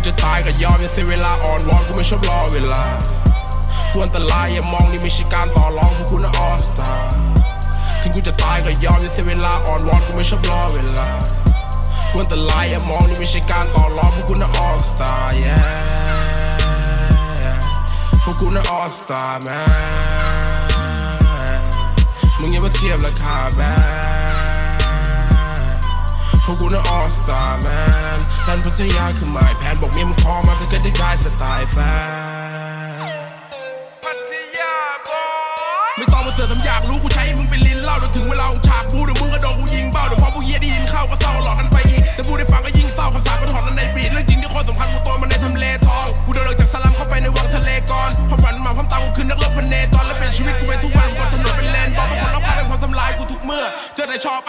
กูจะตายก็ยอมอย่าเสียเวลาอ่อนวอนกูไม่ชอบรอเวลากูอันตรายอย่ามองนี่ไม่ใช่การต่อรองพวกกูน่ะออสตาถึงกูจะตายก็ยอมอย่าเสียเวลาอ่อนวอนกูไม่ชอบรอเวลากูอันตรายอย่ามองนี่ไม่ใช่การต่อรองพวกกูน่ะออสตา yeah พวกกูน่ะออสตาแมมึงอย่ามาเทียบราคาแบ พวกกูน่ะออสตาแมนดันพัทยาคือหมายแผนบอกเมียมึงคอมาเพื่อจะได้ได้สไตล์แฟนไม่ต้องมาเสือกทำอยากรู้กูใช้มึงเป็นลิ้นเล่าเดี๋ยวถึงเวลาของฉากบูเดี๋ยวมึงก็โดนกูยิงเบ้าเดี๋ยวพอพวกเฮียได้ยินเข้า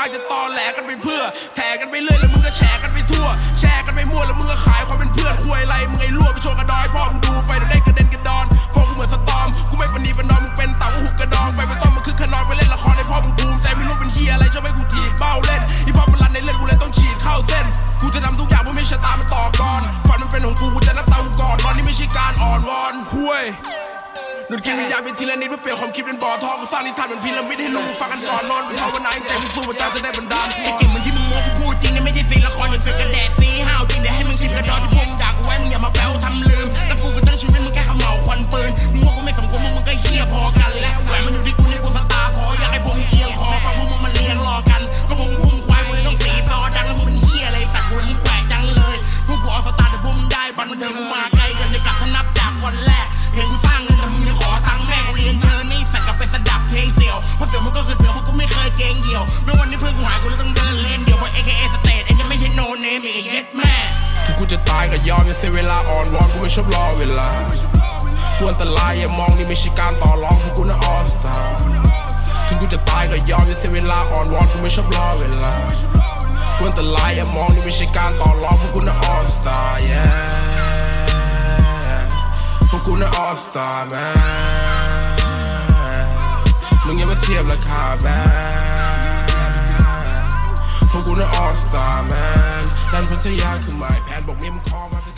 อแต่ชอบไอจะตอแหลกันไปเพื่อ แถกันไปเรื่อยแล้วมึงก็แฉกันไปทั่ว แชร์กันไปมั่วแล้วมึงก็ขายความเป็นเพื่อนคุยอะไรมึงไอ้รั่วไปโชว์กระดอยพ่อมึงดูไปเดี๋ยวได้กระเด็นกระดอนโฟกูเหมือนสตอมกูไม่ปณีปนอมมึงเป็นเต่าหุบกระดองไปไม่ต้องมาคึกขนองไปเล่นละครในพ่อมึงภูมิใจไม่รู้เป็นเฮียอะไรชอบให้กูถีบเบ้าเล่นอีพ่อมันรันในเล่นกูเลยต้องฉีดเข้าเส้นกูจะทำทุกอย่างเพื่อไม่ชะตามันต่อก่อนฝันมันเป็นของกูกูจะนับตามกูก่อนนอนนี่ไม่ใช่การอ่อนวอนคุย หนุนกินวิญญาณเป็นทีละนิดเพื่อเปลี่ยนความคิดเป็นบ่อทองกูสร้างนิทานเป็นพีระมิดให้ลุงฟังกันก่อนนอนภาวนาให้ใจมึงสู้ประจาจะได้บันดาลพร นนี้เพื่อนกูหายกูเลยต้องเดินเล่นเดี๋ยวเพราะ AKA สเตทเอ็นยังไม่ใช่โนเนมอีกเย็ดแม่ถึงกูจะตายก็ยอมอย่าเสียเวลาอ่อนวอนกูไม่ชอบรอเวลากูอันตรายอย่ามองนี่ไม่ใช่การต่อรองพวกกูนะออสตาถึงกูจะตายก็ยอมอย่าเสียเวลาอ่อนวอนกูไม่ชอบรอเวลากูอันตรายอย่ามองนี่ไม่ใช่การต่อรองพวกกูนะออสตา yeah พวกกูนะออสตาแมมึงอย่ามาเทียบราคาแทยาคือหมายแผนบอกเมียมคอมา